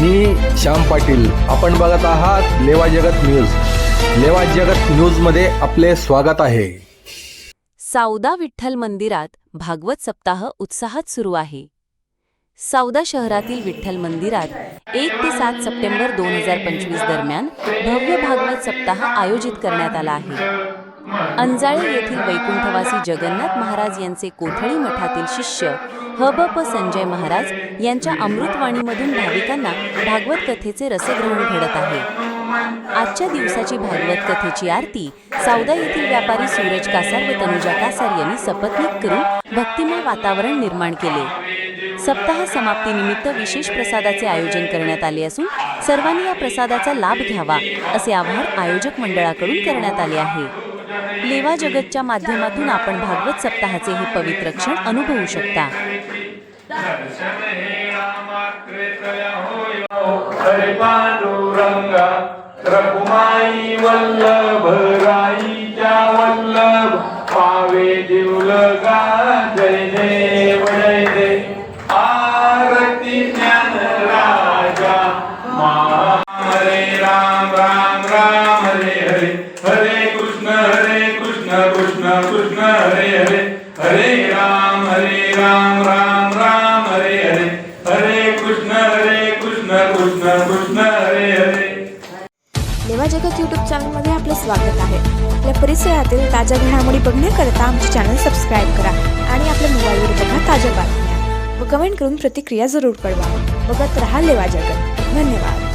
मी श्याम पाटील. आपण बघत आहात लेवा जगत न्यूज. लेवा जगत न्यूजमध्ये आपले स्वागत आहे. सावदा विठ्ठल मंदिरात भागवत सप्ताह उत्साहात सुरू आहे. सावदा शहरातील विठ्ठल मंदिरात एक ते सात सप्टेंबर दोन हजार पंचवीस दरम्यान भव्य भागवत सप्ताह आयोजित करण्यात आला आहे. अंजाळे येथील वैकुंठवासी जगन्नाथ महाराज यांचे कोथळी मठातील शिष्य हबप संजय महाराज यांच्या अमृतवाणीमधून भाविकांना भागवत कथेचे रसग्रहण घडत आहे. आजच्या दिवसाची भागवत कथेची आरती सावदा येथील व्यापारी सूरज कासार व तनुजा कासार यांनी सपत्नीक करून भक्तिमय वातावरण निर्माण केले. सप्ताह समाप्तीनिमित्त विशेष प्रसादाचे आयोजन करण्यात आले असून सर्वांनी या प्रसादाचा लाभ घ्यावा असे आवाहन आयोजक मंडळाकडून करण्यात आले आहे. लेवा जगतच्या माध्यमातून आपण भागवत सप्ताहाचे हे पवित्र क्षण अनुभवू शकता. हरे वल्लभ राईच्या वल्लभ पावे दिवलगा जय देव जय देव आरती ज्ञान राजा मा राम राम राम. कृष्ण कृष्ण हरे हरे. हरे राम हरे राम राम राम हरे हरे. हरे कृष्ण हरे कृष्ण कृष्ण कृष्ण हरे हरे. लेवा जगत यूट्यूब चॅनलमध्ये आपलं स्वागत आहे. आपल्या परिसरातील ताज्या घडामोडी बघण्याकरता आमचे चॅनल सबस्क्राईब करा आणि आपल्या मोबाईलवर बघा ताज्या बातम्या. व कमेंट करून प्रतिक्रिया जरूर कळवा. बघत राहा लेवा जगत. धन्यवाद.